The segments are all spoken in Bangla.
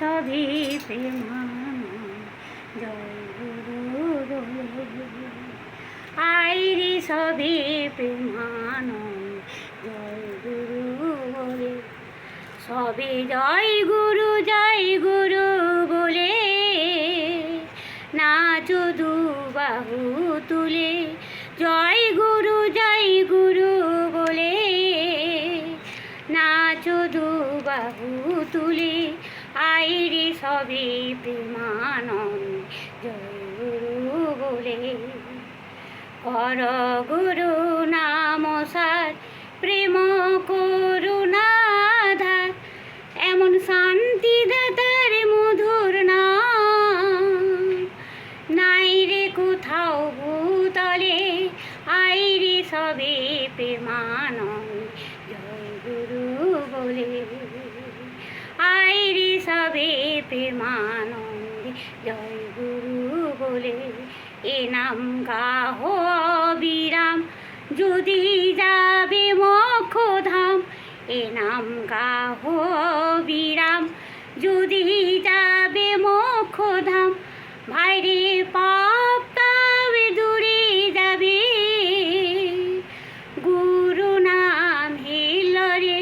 সবই প্রেমান জয় গুরু আইরি সবই প্রেমান জয় গুরু বলে। সবে জয় গুরু জয় গুরু বলে। নাচো দু বাহু তুলে। জয় গুরু জয় গুরু বলে। নাচো দু বাহু তুলে। সবে প্রেমানন্দ জয় গুরু বলে কর গুরু নাম সার, প্রেম করুণাধার। এমন শান্তি দাতার মধুর নাই রে কোথাও ভূতলে, আই রে সবে প্রেমানন্দ জয় গুরু বলে প্রেমানন্দ জয় গুরু বলে। এ নাম গাহ বিরাম যদি যাবে মক্ষধাম। এ নাম গাহ বিরাম যদি যাবে মক্ষধাম। ভাইরে পাপ তবে দূরে যাবে। গুরু নাম হিলরে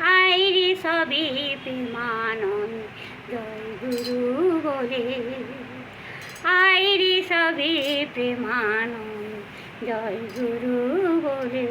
আইরে সবে প্রেমানন্দ জয় গুরু বলে আইরি সবে প্রেমানন্দ জয় গুরু বলে